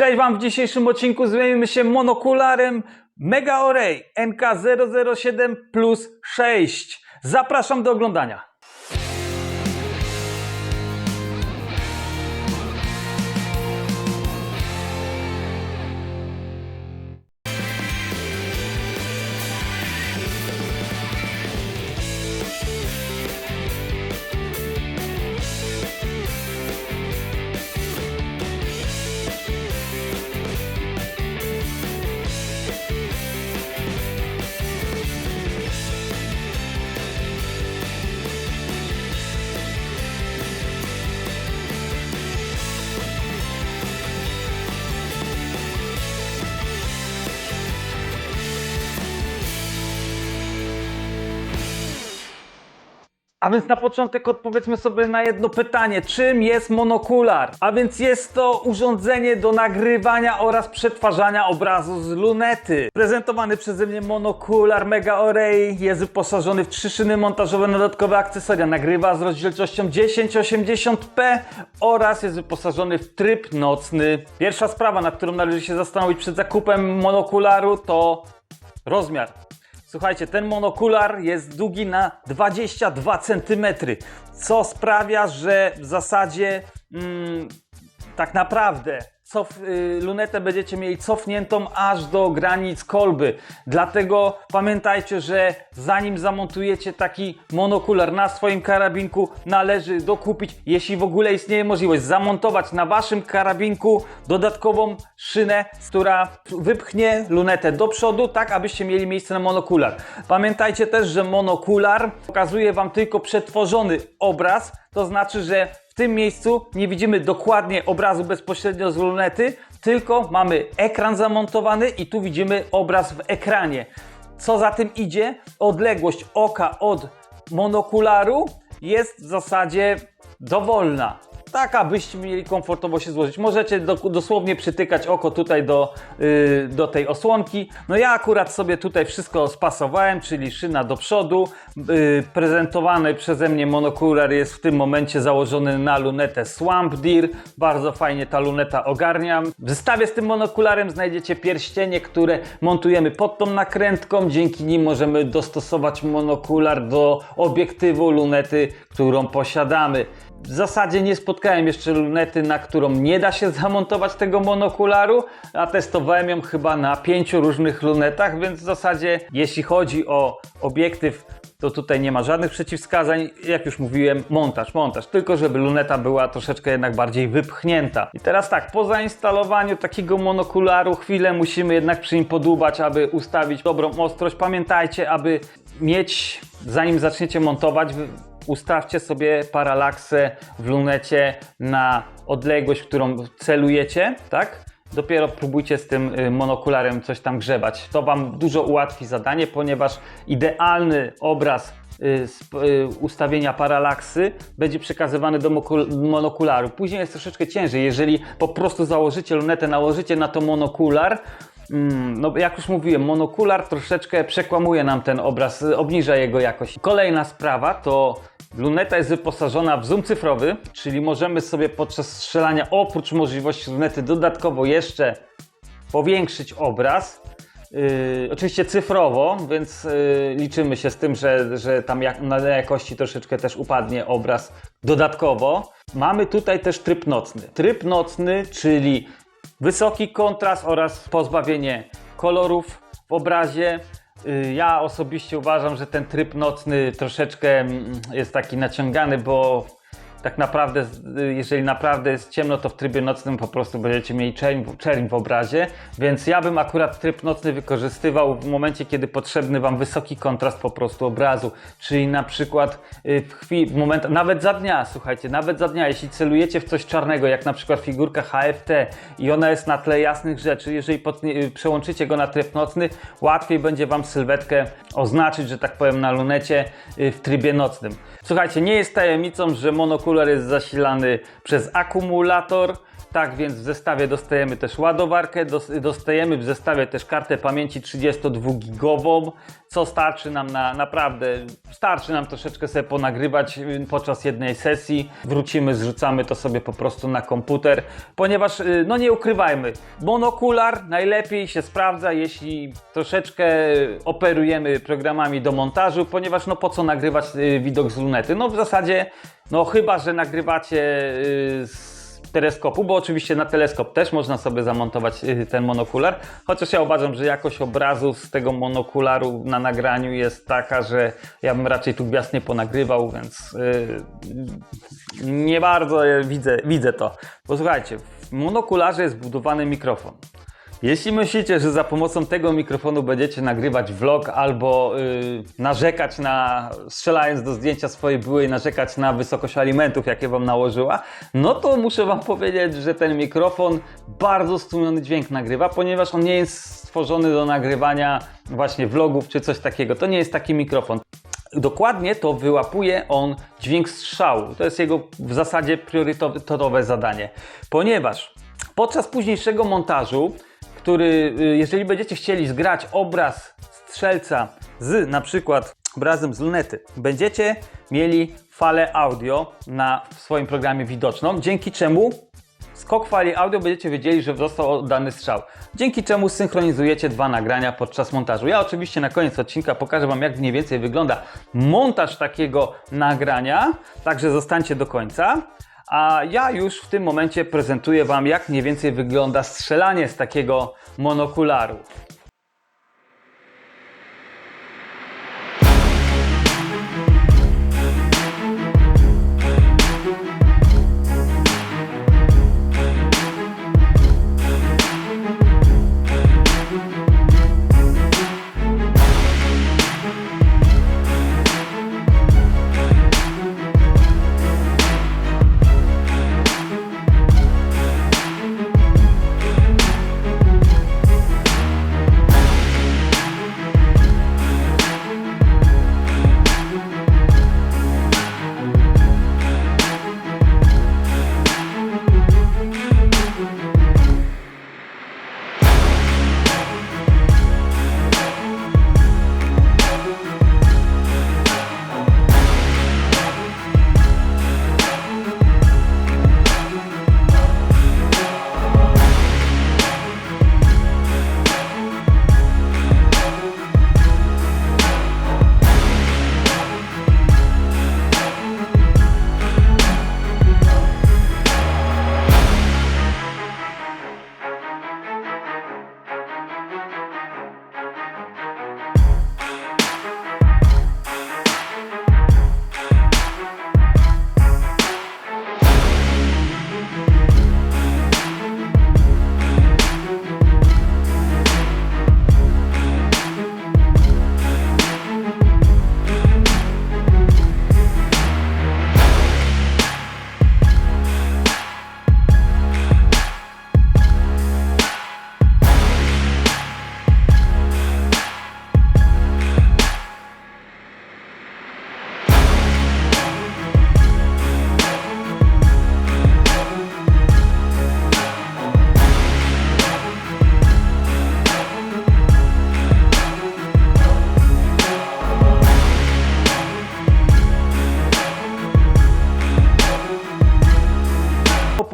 Cześć Wam, w dzisiejszym odcinku zajmiemy się monokularem Mega Array NK007 plus 6. Zapraszam do oglądania. A więc na początek odpowiedzmy sobie na jedno pytanie. Czym jest monokular? A więc jest to urządzenie do nagrywania oraz przetwarzania obrazu z lunety. Prezentowany przeze mnie monokular Mega Array jest wyposażony w trzy szyny montażowe dodatkowe akcesoria. Nagrywa z rozdzielczością 1080p oraz jest wyposażony w tryb nocny. Pierwsza sprawa, na którą należy się zastanowić przed zakupem monokularu to rozmiar. Słuchajcie, ten monokular jest długi na 22 cm, co sprawia, że w zasadzie mm, tak naprawdę cof, y, lunetę będziecie mieli cofniętą aż do granic kolby. Dlatego pamiętajcie, że zanim zamontujecie taki monokular na swoim karabinku, należy dokupić, jeśli w ogóle istnieje możliwość, zamontować na waszym karabinku dodatkową szynę, która wypchnie lunetę do przodu, tak abyście mieli miejsce na monokular. Pamiętajcie też, że monokular pokazuje wam tylko przetworzony obraz, to znaczy, że tym miejscu nie widzimy dokładnie obrazu bezpośrednio z lunety, tylko mamy ekran zamontowany i tu widzimy obraz w ekranie. Co za tym idzie, odległość oka od monokularu jest w zasadzie dowolna. Tak, abyście mieli komfortowo się złożyć. Możecie do, dosłownie przytykać oko tutaj do, yy, do tej osłonki. No ja akurat sobie tutaj wszystko spasowałem, czyli szyna do przodu. Yy, prezentowany przeze mnie monokular jest w tym momencie założony na lunetę Swamp Deer. Bardzo fajnie ta luneta ogarnia. W zestawie z tym monokularem znajdziecie pierścienie, które montujemy pod tą nakrętką. Dzięki nim możemy dostosować monokular do obiektywu lunety, którą posiadamy. W zasadzie nie spotkałem jeszcze lunety, na którą nie da się zamontować tego monokularu, a testowałem ją chyba na pięciu różnych lunetach, więc w zasadzie jeśli chodzi o obiektyw, to tutaj nie ma żadnych przeciwwskazań. Jak już mówiłem, montaż, montaż, tylko żeby luneta była troszeczkę jednak bardziej wypchnięta. I teraz tak, po zainstalowaniu takiego monokularu chwilę musimy jednak przy nim podłubać, aby ustawić dobrą ostrość. Pamiętajcie, aby mieć, zanim zaczniecie montować, ustawcie sobie paralaksę w lunecie na odległość, którą celujecie, tak? Dopiero próbujcie z tym y, monokularem coś tam grzebać. To Wam dużo ułatwi zadanie, ponieważ idealny obraz y, y, ustawienia paralaksy będzie przekazywany do monokularu. Później jest troszeczkę ciężej, jeżeli po prostu założycie lunetę, nałożycie na to monokular, Mm, no jak już mówiłem, monokular troszeczkę przekłamuje nam ten obraz, obniża jego jakość. Kolejna sprawa to luneta jest wyposażona w zoom cyfrowy, czyli możemy sobie podczas strzelania oprócz możliwości lunety dodatkowo jeszcze powiększyć obraz. Yy, oczywiście cyfrowo, więc yy, liczymy się z tym, że, że tam jak, na jakości troszeczkę też upadnie obraz dodatkowo. Mamy tutaj też tryb nocny. Tryb nocny, czyli wysoki kontrast oraz pozbawienie kolorów w obrazie. Yy, Ja osobiście uważam, że ten tryb nocny troszeczkę mm, jest taki naciągany, bo tak naprawdę, jeżeli naprawdę jest ciemno, to w trybie nocnym po prostu będziecie mieli czerń, w obrazie, więc ja bym akurat tryb nocny wykorzystywał w momencie, kiedy potrzebny Wam wysoki kontrast po prostu obrazu, czyli na przykład y, w chwili, w moment, nawet za dnia, słuchajcie, nawet za dnia, jeśli celujecie w coś czarnego, jak na przykład figurka HFT i ona jest na tle jasnych rzeczy, jeżeli pod, y, przełączycie go na tryb nocny, łatwiej będzie Wam sylwetkę oznaczyć, że tak powiem, na lunecie y, w trybie nocnym. Słuchajcie, nie jest tajemnicą, że monokular jest zasilany przez akumulator. Tak więc w zestawie dostajemy też ładowarkę, dos- dostajemy w zestawie też kartę pamięci 32-gigową, co starczy nam na naprawdę, starczy nam troszeczkę sobie ponagrywać y, podczas jednej sesji. Wrócimy, zrzucamy to sobie po prostu na komputer, ponieważ y, no nie ukrywajmy, monokular najlepiej się sprawdza, jeśli troszeczkę operujemy programami do montażu, ponieważ no po co nagrywać y, widok z lunety? No w zasadzie, no chyba, że nagrywacie y, z teleskopu, bo oczywiście na teleskop też można sobie zamontować y, ten monokular, chociaż ja uważam, że jakość obrazu z tego monokularu na nagraniu jest taka, że ja bym raczej tu gwiazd nie ponagrywał, więc yy, nie bardzo widzę, widzę to. Posłuchajcie, w monokularze jest budowany mikrofon. Jeśli myślicie, że za pomocą tego mikrofonu będziecie nagrywać vlog albo yy, narzekać na, strzelając do zdjęcia swojej byłej, narzekać na wysokość alimentów, jakie wam nałożyła, no to muszę wam powiedzieć, że ten mikrofon bardzo stłumiony dźwięk nagrywa, ponieważ on nie jest stworzony do nagrywania właśnie vlogów czy coś takiego. To nie jest taki mikrofon. Dokładnie to wyłapuje on dźwięk strzału. To jest jego w zasadzie priorytetowe zadanie, ponieważ podczas późniejszego montażu który, y, jeżeli będziecie chcieli zgrać obraz strzelca z na przykład obrazem z lunety, będziecie mieli falę audio na w swoim programie widoczną, dzięki czemu skok fali audio będziecie wiedzieli, że został oddany strzał. Dzięki czemu synchronizujecie dwa nagrania podczas montażu. Ja oczywiście na koniec odcinka pokażę Wam, jak mniej więcej wygląda montaż takiego nagrania, także zostańcie do końca. A ja już w tym momencie prezentuję Wam, jak mniej więcej wygląda strzelanie z takiego monokularu.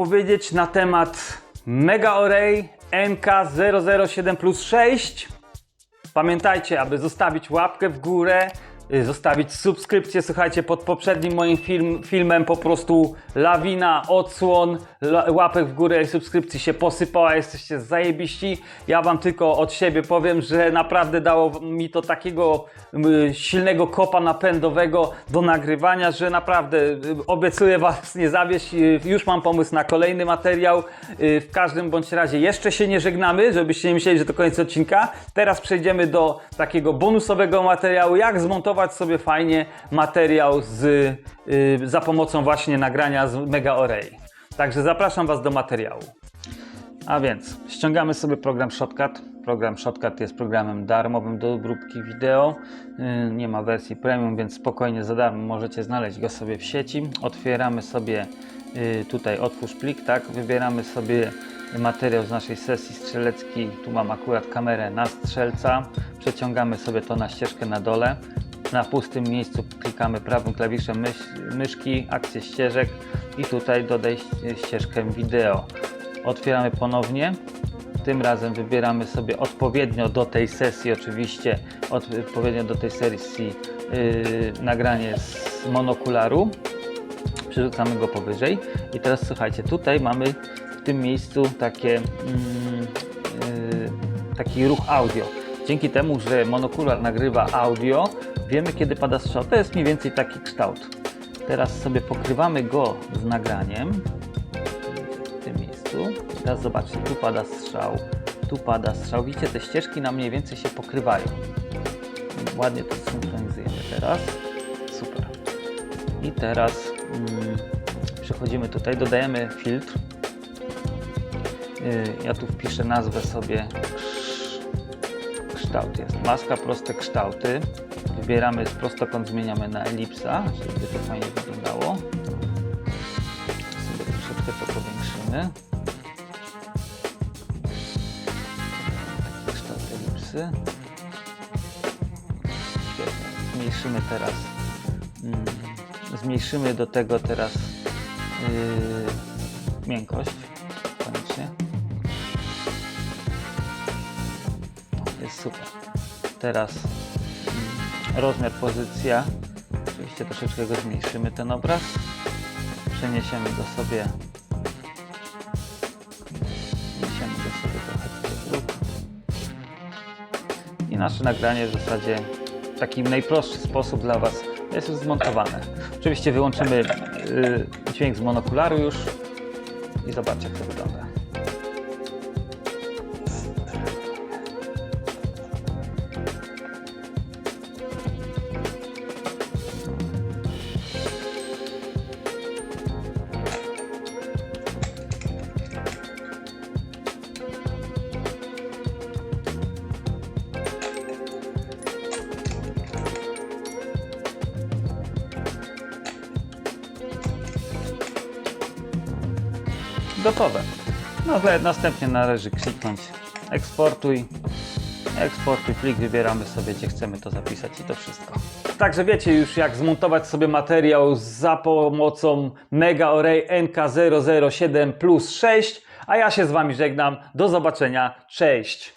Opowiedzieć na temat Mega Array MK007 plus 6. Pamiętajcie, aby zostawić łapkę w górę, y, zostawić subskrypcję. Słuchajcie, pod poprzednim moim film, filmem po prostu lawina, odsłon, łapek w górę i subskrypcji się posypała. Jesteście zajebiści. Ja wam tylko od siebie powiem, że naprawdę dało mi to takiego silnego kopa napędowego do nagrywania, że naprawdę y, obiecuję was nie zawieść. Y, Już mam pomysł na kolejny materiał. Y, W każdym bądź razie jeszcze się nie żegnamy, żebyście nie myśleli, że to koniec odcinka. Teraz przejdziemy do takiego bonusowego materiału, jak zmontować sobie fajnie materiał z, za pomocą właśnie nagrania z Mega Array. Także zapraszam was do materiału. A więc ściągamy sobie program Shotcut. Program Shotcut jest programem darmowym do obróbki wideo. Yy, Nie ma wersji premium, więc spokojnie za darmo możecie znaleźć go sobie w sieci. Otwieramy sobie y, tutaj otwórz plik, tak, wybieramy sobie materiał z naszej sesji strzeleckiej, tu mam akurat kamerę na strzelca, przeciągamy sobie to na ścieżkę na dole, na pustym miejscu klikamy prawym klawiszem mysz, myszki, akcję ścieżek i tutaj dodaj ścieżkę wideo. Otwieramy ponownie, tym razem wybieramy sobie odpowiednio do tej sesji, oczywiście odpowiednio do tej sesji yy, nagranie z monokularu. Przerzucamy go powyżej. I teraz słuchajcie, tutaj mamy w tym miejscu takie, mm, yy, taki ruch audio. Dzięki temu, że monokular nagrywa audio, wiemy kiedy pada strzał. To jest mniej więcej taki kształt. Teraz sobie pokrywamy go z nagraniem w tym miejscu. Teraz zobaczcie, tu pada strzał, tu pada strzał. Widzicie, te ścieżki nam mniej więcej się pokrywają. Ładnie to synchronizujemy teraz. Super. I teraz mm, przechodzimy tutaj, dodajemy filtr. Yy, ja tu wpiszę nazwę sobie kształt jest. Maska proste kształty. Wybieramy prostokąt, zmieniamy na elipsa, żeby to fajnie wyglądało. Sobie troszeczkę to powiększymy. Taki kształt elipsy. Zmniejszymy teraz. Mm, zmniejszymy do tego teraz yy, miękkość. Koniecznie. O, Jest super. Teraz rozmiar, pozycja. Oczywiście troszeczkę go zmniejszymy ten obraz. Przeniesiemy go sobie. Przeniesiemy go sobie trochę. I nasze nagranie w zasadzie w taki najprostszy sposób dla Was jest już zmontowane. Oczywiście wyłączymy y, dźwięk z monokularu już i zobaczcie jak to wygląda. Gotowe. No, ale następnie należy kliknąć eksportuj. Eksportuj plik, wybieramy sobie gdzie chcemy to zapisać i to wszystko. Także wiecie już jak zmontować sobie materiał za pomocą Mega Array NK007 plus 6. A ja się z Wami żegnam. Do zobaczenia. Cześć!